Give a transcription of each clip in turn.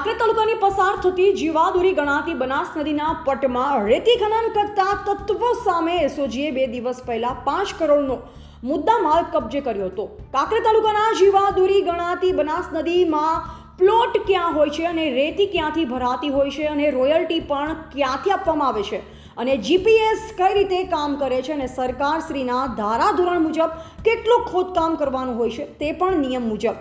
વર્ષોથી જીવાદોરી ગણાતી બનાસ નદીના પટમાં રેતી ખનન કરતા તત્વો સામે એસઓજીએ બે દિવસ પહેલા પાંચ કરોડનો મુદ્દામાલ કબજે કર્યો હતો. કાંકરેજ તાલુકાના જીવાદોરી ગણાતી બનાસ નદીમાં પ્લોટ ક્યાં હોય છે અને રેતી ક્યાંથી ભરાતી હોય છે અને રોયલ્ટી પણ ક્યાંથી આપવામાં આવે છે અને જીપીએસ કઈ રીતે કામ કરે છે અને સરકારશ્રીના ધારાધોરણ મુજબ કેટલું ખોદકામ કરવાનું હોય છે તે પણ નિયમ મુજબ.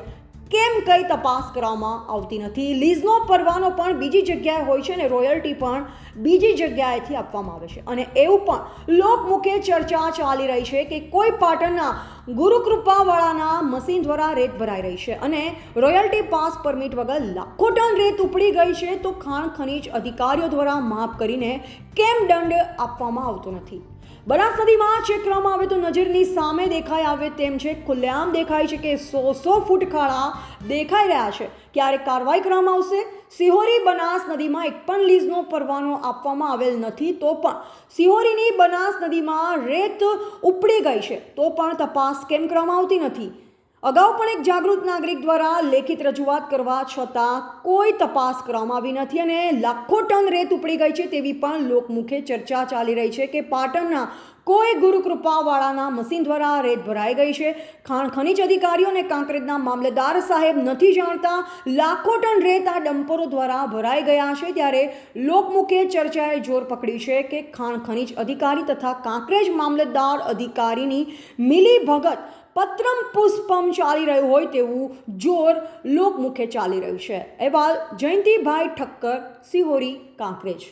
કેમ કઈ તપાસ કરવામાં આવતી નથી? લીઝનો પરવાનો પણ બીજી જગ્યાએ હોય છે અને રોયલ્ટી પણ બીજી જગ્યાએથી આપવામાં આવે છે. અને એવું પણ લોકમુખે ચર્ચા ચાલી રહી છે કે કોઈ પાટણના ગુરુકૃપાવાળાના મશીન દ્વારા રેત ભરાઈ રહી છે અને રોયલ્ટી પાસ પરમિટ વગર લાખો ટન રેત ઉપડી ગઈ છે તો ખાણ ખનીજ અધિકારીઓ દ્વારા માફ કરીને કેમ દંડ આપવામાં આવતો નથી? બનાસ નદીમાં ચેક કરવામાં આવે તો નજરની સામે દેખાઈ આવે તેમ છે. ખુલ્લેઆમ દેખાય છે કે સો સો ફૂટ ખાડા દેખાઈ રહ્યા છે. ક્યારે કાર્યવાહી કરવામાં આવશે. સિહોરી બનાસ નદીમાં એક પણ લીઝનો પરવાનો આપવામાં આવેલ નથી તો પણ સિહોરીની બનાસ નદીમાં રેત ઉપડી ગઈ છે. તો પણ તપાસ કેમ કરવામાં આવતી નથી? અગાઉ પણ એક જાગૃત નાગરિક દ્વારા લેખિત રજૂઆત કરવા છતાં કોઈ તપાસ કરવામાં આવી નથી અને લાખો ટન રેત ઉપડી ગઈ છે તેવી પણ લોકમુખે ચર્ચા ચાલી રહી છે કે પાટણના કોઈ ગુરુકૃપાવાળાના મશીન દ્વારા રેત ભરાઈ ગઈ છે. ખાણ ખનીજ અધિકારીઓ અને કાંકરેજના મામલેદાર સાહેબ નથી જાણતા લાખો ટન રેત આ ડમ્પરો દ્વારા ભરાઈ ગયા છે ત્યારે લોકમુખે ચર્ચાએ જોર પકડ્યું છે કે ખાણ ખનીજ અધિકારી તથા કાંકરેજ મામલતદાર અધિકારીની મિલી ભગત પત્રમ પુષ્પમ ચાલી રહ્યું હોય તેવું જોર લોકમુખે ચાલી રહ્યું છે. અહેવાલ જયંતિભાઈ ઠક્કર, સિહોરી, કાંકરેજ.